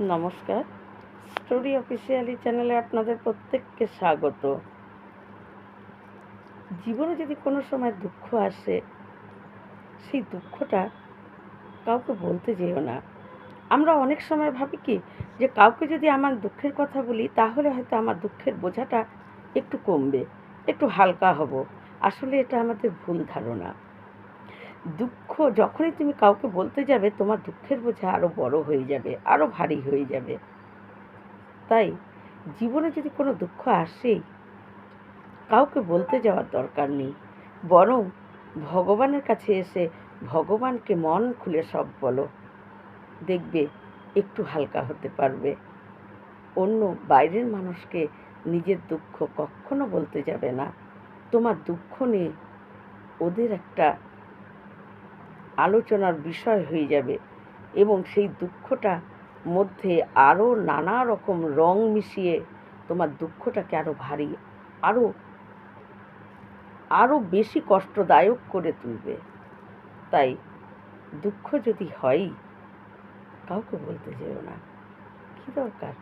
নমস্কার। Story officially চ্যানেলে আপনাদের প্রত্যেককে স্বাগত। জীবনে যদি কোনো সময় দুঃখ আসে, সেই দুঃখটা কাউকে বলতে যেও না। আমরা অনেক সময় ভাবি কি, যে কাউকে যদি আমার দুঃখের কথা বলি, তাহলে হয়তো আমার দুঃখের বোঝাটা একটু কমবে, একটু হালকা হব। আসলে এটা আমাদের ভুল ধারণা। দুঃখ, যখনই তুমি কাউকে বলতে যাবে, তোমার দুঃখের বোঝা আরও বড় হয়ে যাবে আরও ভারী হয়ে যাবে। তাই জীবনে যদি কোনো দুঃখ আসেই কাউকে বলতে যাওয়ার দরকার নেই। বরং ভগবানের কাছে এসে ভগবানকে মন খুলে সব বলো। দেখবে একটু হালকা হতে পারবে। অন্য বাইরের মানুষকে নিজের দুঃখ কখনো বলতে যাবে না। তোমার দুঃখ নিয়ে ওদের একটা আলোচনার বিষয় হয়ে যাবে এবং সেই দুঃখটা মধ্যে আরও নানা রকম রং মিশিয়ে তোমার দুঃখটাকে আরও ভারী, আরও আরও বেশি কষ্টদায়ক করে তুলবে। তাই দুঃখ যদি হয়ই, কাউকে বলতে যেও না। কী দরকার?